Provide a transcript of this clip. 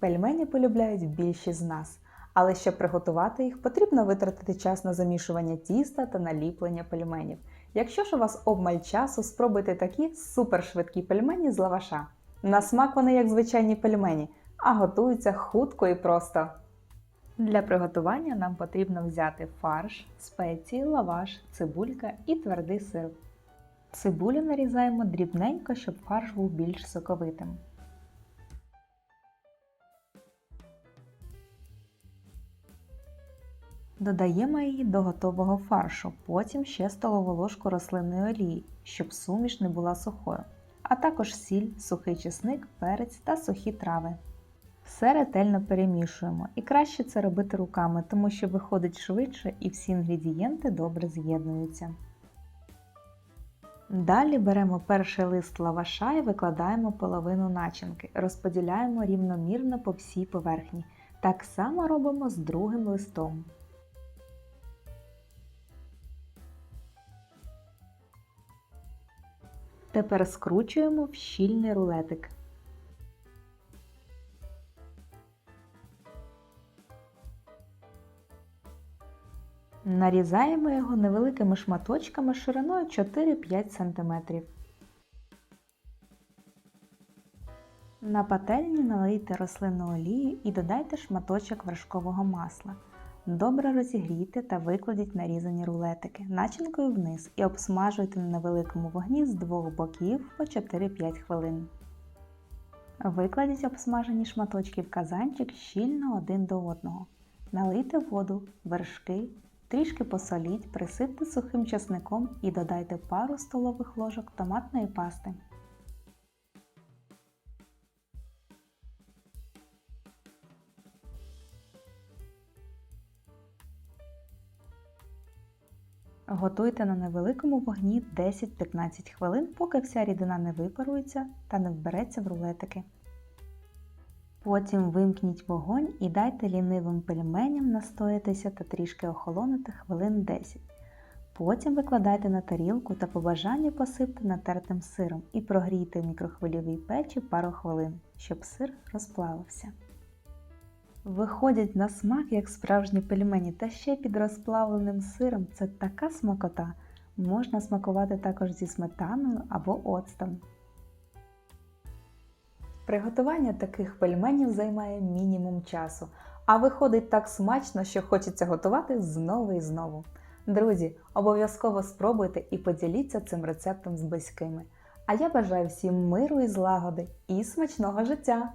Пельмені полюбляють більшість з нас, але щоб приготувати їх, потрібно витратити час на замішування тіста та наліплення пельменів. Якщо ж у вас обмаль часу, спробуйте такі супершвидкі пельмені з лаваша. На смак вони як звичайні пельмені, а готуються хутко і просто. Для приготування нам потрібно взяти фарш, спеції, лаваш, цибулька і твердий сир. Цибулю нарізаємо дрібненько, щоб фарш був більш соковитим. Додаємо її до готового фаршу, потім ще столову ложку рослинної олії, щоб суміш не була сухою, а також сіль, сухий чесник, перець та сухі трави. Все ретельно перемішуємо і краще це робити руками, тому що виходить швидше і всі інгредієнти добре з'єднуються. Далі беремо перший лист лаваша і викладаємо половину начинки, розподіляємо рівномірно по всій поверхні. Так само робимо з другим листом. Тепер скручуємо в щільний рулетик. Нарізаємо його невеликими шматочками шириною 4-5 см. На пательні налийте рослинну олію і додайте шматочок вершкового масла. Добре розігрійте та викладіть нарізані рулетики начинкою вниз і обсмажуйте на невеликому вогні з двох боків по 4-5 хвилин. Викладіть обсмажені шматочки в казанчик щільно один до одного. Налийте воду, вершки, трішки посоліть, присипте сухим часником і додайте пару столових ложок томатної пасти. Готуйте на невеликому вогні 10-15 хвилин, поки вся рідина не випарується та не вбереться в рулетики. Потім вимкніть вогонь і дайте лінивим пельменям настоятися та трішки охолонути хвилин 10. Потім викладайте на тарілку та по бажанню посипте натертим сиром і прогрійте в мікрохвильовій печі пару хвилин, щоб сир розплавився. Виходять на смак, як справжні пельмені, та ще під розплавленим сиром це така смакота. Можна смакувати також зі сметаною або оцтом. Приготування таких пельменів займає мінімум часу, а виходить так смачно, що хочеться готувати знову і знову. Друзі, обов'язково спробуйте і поділіться цим рецептом з близькими. А я бажаю всім миру і злагоди і смачного життя!